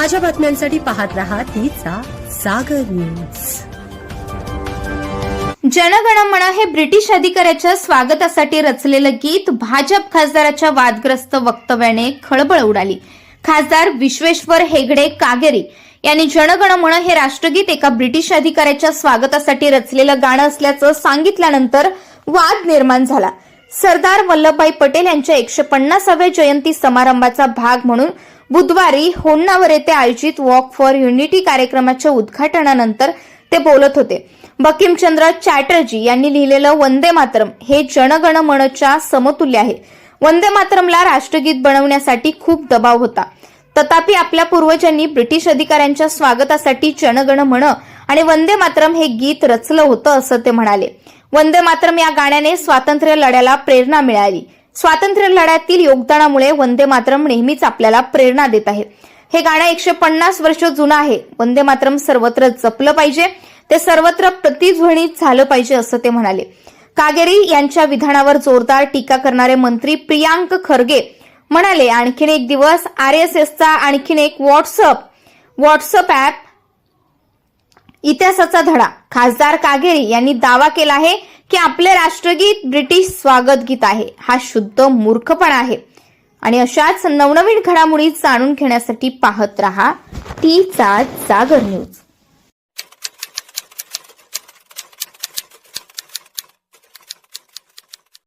ताज्या बातम्यांसाठी पाहत राहा तिचा सागर न्यूज. जनगणमन हे ब्रिटिश अधिकाऱ्याच्या स्वागतासाठी रचलेलं गीत भाजप खासदाराच्या वादग्रस्त वक्तव्याने खळबळ उडाली. खासदार विश्वेश्वर हेगडे कागेरी यांनी जनगणमन हे राष्ट्रगीत एका ब्रिटिश अधिकाऱ्याच्या स्वागतासाठी रचलेलं गाणं असल्याचं सांगितल्यानंतर वाद निर्माण झाला. सरदार वल्लभभाई पटेल यांच्या एकशे पन्नासाव्या जयंती समारंभाचा भाग म्हणून बुधवारी होन्नावर येथे आयोजित वॉक फॉर युनिटी कार्यक्रमाच्या उद्घाटनानंतर ते बोलत होते. बकिमचंद्र चॅटर्जी यांनी लिहिलेलं वंदे मातरम हे जनगण मनच्या समतुल्य आहे. वंदे मातरमला राष्ट्रगीत बनवण्यासाठी खूप दबाव होता. तथापि आपल्या पूर्वजांनी ब्रिटिश अधिकाऱ्यांच्या स्वागतासाठी जनगण म्हण आणि वंदे मातरम हे गीत रचलं होतं असं ते म्हणाले. वंदे मातरम या गाण्याने स्वातंत्र्य लढ्याला प्रेरणा मिळाली. स्वातंत्र्य लढ्यातील योगदानामुळे वंदे मातरम नेहमीच आपल्याला प्रेरणा देत आहे. हे गाणं एकशे पन्नास वर्ष जुनं आहे. वंदे मातरम सर्वत्र जपलं पाहिजे. ते सर्वत्र प्रतिध्वनित झालं पाहिजे असं ते म्हणाले. कागेरी यांच्या विधानावर जोरदार टीका करणारे मंत्री प्रियांक खरगे म्हणाले आणखीन एक दिवस आर एस एसचा आणखीन एक व्हॉट्सअप व्हॉट्सअप ऍप इतिहासाचा धडा. खासदार कागेरी यांनी दावा केला आहे की आपले राष्ट्रगीत ब्रिटिश स्वागत गीत आहे. हा शुद्ध मूर्खपणा आहे. आणि अशाच नवनवीन घडामोडी जाणून घेण्यासाठी पाहत रहा तीचा जागर न्यूज.